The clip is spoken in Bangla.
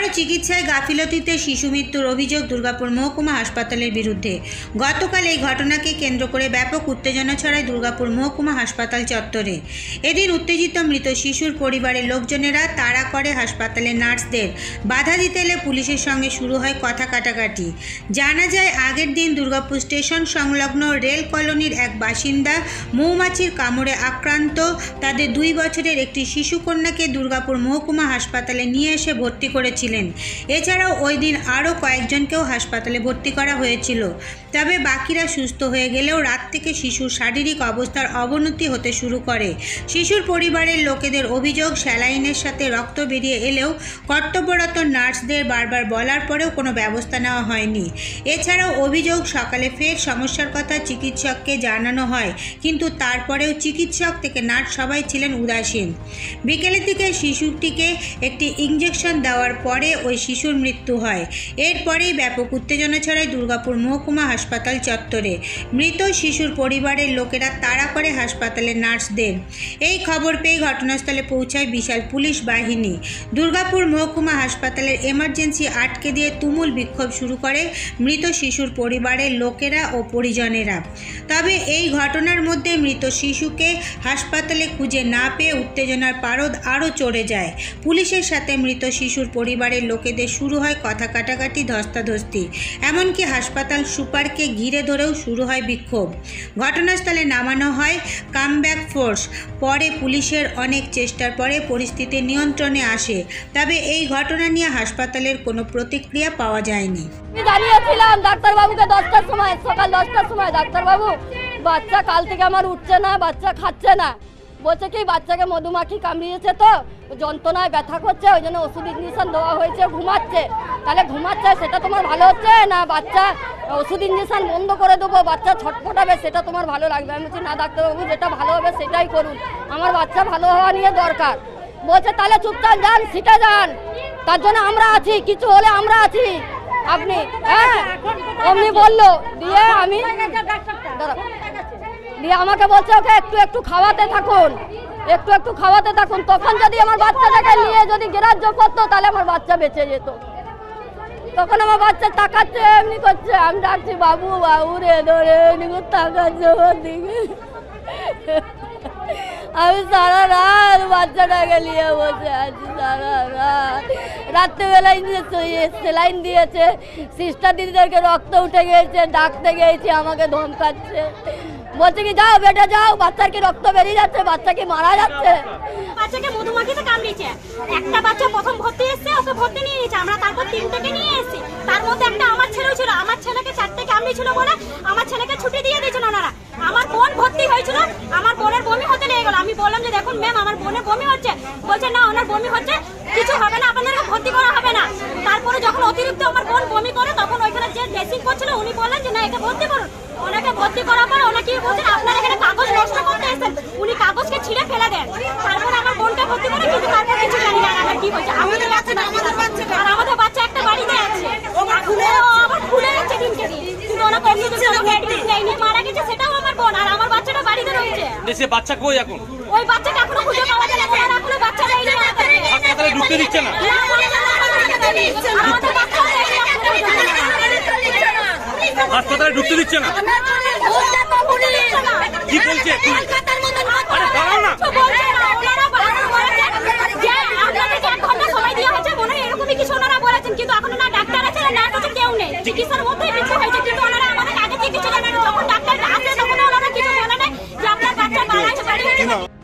আবারও চিকিৎসায় গাফিলতিতে শিশু মৃত্যুর অভিযোগ দুর্গাপুর মহকুমা হাসপাতালের বিরুদ্ধে। গতকাল এই ঘটনাকে কেন্দ্র করে ব্যাপক উত্তেজনা ছড়ায় দুর্গাপুর মহকুমা হাসপাতাল চত্বরে। এদিন উত্তেজিত মৃত শিশুর পরিবারের লোকজনেরা তাড়া করে হাসপাতালের নার্সদের। বাধা দিতে এলে পুলিশের সঙ্গে শুরু হয় কথা কাটাকাটি। জানা যায়, আগের দিন দুর্গাপুর স্টেশন সংলগ্ন রেল কলোনির এক বাসিন্দা মৌমাছির কামড়ে আক্রান্ত। তাদের দুই বছরের একটি শিশুকন্যাকে দুর্গাপুর মহকুমা হাসপাতালে নিয়ে এসে ভর্তি করেছিলেন এছাড়াও ওই দিন আরও কয়েকজনকেও হাসপাতালে ভর্তি করা হয়েছিল। তবে বাকিরা সুস্থ হয়ে গেলেও রাত থেকে শিশুর শারীরিক অবস্থার অবনতি হতে শুরু করে। শিশুর পরিবারের লোকেদের অভিযোগ, স্যালাইনের সাথে রক্ত বেরিয়ে এলেও কর্তব্যরত নার্সদের বারবার বলার পরেও কোনো ব্যবস্থা নেওয়া হয়নি। এছাড়াও অভিযোগ, সকালে ফের সমস্যার কথা চিকিৎসককে জানানো হয়, কিন্তু তারপরেও চিকিৎসক থেকে নার্স সবাই ছিলেন উদাসীন। বিকেলের দিকে শিশুটিকে একটি ইঞ্জেকশন দেওয়ার পরে ওই শিশুর মৃত্যু হয়। এরপরেই ব্যাপক উত্তেজনা ছড়ায় দুর্গাপুর মহকুমা হাসপাতাল চত্বরে। মৃত শিশুর পরিবারের লোকেরা তাড়া করে হাসপাতালের নার্সদের। এই খবর পেয়ে ঘটনাস্থলে পৌঁছায় বিশাল পুলিশ বাহিনী। দুর্গাপুর মহকুমা হাসপাতালের এমার্জেন্সি আটকে দিয়ে তুমুল বিক্ষোভ শুরু করে মৃত শিশুর পরিবারের লোকেরা ও পরিজনেরা। তবে এই ঘটনার মধ্যে মৃত শিশুকে হাসপাতালে খুঁজে না পেয়ে উত্তেজনার পারদ আরও চড়ে যায়। পুলিশের সাথে মৃত শিশুর পরিবারের লোকেদের শুরু হয় কথা কাটাকাটি, ধস্তাধস্তি। এমনকি হাসপাতাল সুপারকে ঘিরে ধরেও শুরু হয় বিক্ষোভ। ঘটনাস্থলে নামানো হয় কামব্যাক ফোর্স। পরে পুলিশের অনেক চেষ্টার পরে পরিস্থিতি নিয়ন্ত্রণে আসে। তবে এই ঘটনা নিয়ে হাসপাতালের কোনো প্রতিক্রিয়া পাওয়া যায়নি। সময়, সকাল দশটার সময়। ডাক্তারবাবু, বাচ্চা কাল থেকে আমার উঠছে না, বাচ্চা খাচ্ছে না। বলছে কি বাচ্চাকে মধুমাখি কামড়িয়েছে তো যন্ত্রণায় ব্যথা করছে ওই জন্য ওষুধ ইঞ্জেকশন দেওয়া হয়েছে ঘুমাচ্ছে। তাহলে ঘুমাচ্ছে সেটা তোমার ভালো হচ্ছে না বাচ্চা? ওষুধ ইঞ্জেকশন বন্ধ করে দেবো বাচ্চা ছটফটাবে সেটা তোমার ভালো লাগবে। আমি বলছি না ডাক্তারবাবু যেটা ভালো হবে সেটাই করুন। আমার বাচ্চা ভালো হওয়া নিয়ে দরকার। বলছে তাহলে চুপচাপ যান সিটে যান। তার জন্য আমরা আছি কিছু হলে আমরা আছি। আপনি হ্যাঁ অমনি বলল দিয়ে আমি দাঁড়াও। দিয়ে আমাকে বলছে, ওকে একটু একটু খাওয়াতে থাকুন। একটু একটু খাওয়াতে থাকুন। তখন যদি আমার বাচ্চাটাকে নিয়ে যদি গ্রাহ্য করতো, তাহলে আমার বাচ্চা বেঁচে যেত। তখন আমার বাচ্চা তাকাচ্ছে, এমনি করছে, আমি ডাকছি, বাবু বাবু রে, ধরে তাকাচ্ছে আমি সারা রাত বাচ্চাটাকে নিয়ে বসে আছি, সারা রাত। রাত্রেবেলায় সেলাইন দিয়েছে। সিস্টার দিদিদেরকে রক্ত উঠে গিয়েছে, ডাকতে গিয়েছি, আমাকে ধমকাচ্ছে। বলছে কি, যাও বেটা, যাও। বাচ্চার কি রক্ত বেরিয়ে যাচ্ছে বাচ্চা কি মারা যাচ্ছে। বাচ্চাকে মধুমাখিতে কামড়িয়েছে একটা বাচ্চা প্রথম ভর্তি এসেছে, ওকে ভর্তি নিয়ে নিয়েছে। আমরা তারপর তিনটেকে নিয়ে এসেছি। তার মধ্যে একটা আমার ছেলেও ছিল। আমার ছেলেকে চারটে কামড়িয়েছিল বলে আমার ছেলেকে ছুটি দিয়ে দিয়েছিল ওনারা। আমার বোন ভর্তি হয়েছিল। আমার বোনের বমি হতে লেগে গেল। আমি বললাম যে, দেখুন ম্যাম আমার বোনের বমি হচ্ছে। বলছে, না, ওনার বমি হচ্ছে। কিছু হবে না, আপনাদেরকে ভর্তি করা হবে না। তারপরে যখন অতিরিক্ত আমার বোন বমি করে, তখন ওইখানে যে ড্রেসিং করছিল, উনি বললেন যে, না, একে ভর্তি করুন। ওনাকে ভর্তি করার পর ওনাকে বলছেন আপনারা এখানে কাগজ নষ্ট করতে এসেছেন। উনি কাগজকে ছিঁড়ে ফেলে দেন। তারপর আমার বোনকে ভর্তি করে কিন্তু তারপর কিছু জানি না আমরা কি বলছে। আমাদের বাচ্চা আমাদের বাচ্চা। আর আমাদের বাচ্চা একটা বাড়িতে আছে। আবার খুলে যাচ্ছে। দিনকে দিন। কিন্তু ওনা কোনো কিছু ওনাকে নেয়নি মারা গেছে সেটাও আমার বোন। আর আমার বাচ্চাটা বাড়িতে রয়েছে। দেশে বাচ্চা কই এখন? ওই বাচ্চাটা এখনও খুঁজে পাওয়া যায় না এখনও বাচ্চা আমাদেরকে হাসপাতালে ঢুকতে দিচ্ছে না হাসপাতালে ঢুকতে দিচ্ছে না। কি বলছে? চিকিৎসার মধ্যে কিন্তু আগে চিকিৎসা যখন ডাক্তার আসে, তখন কিছু বলে নেয় যে আপনার বাচ্চা মারা গেছে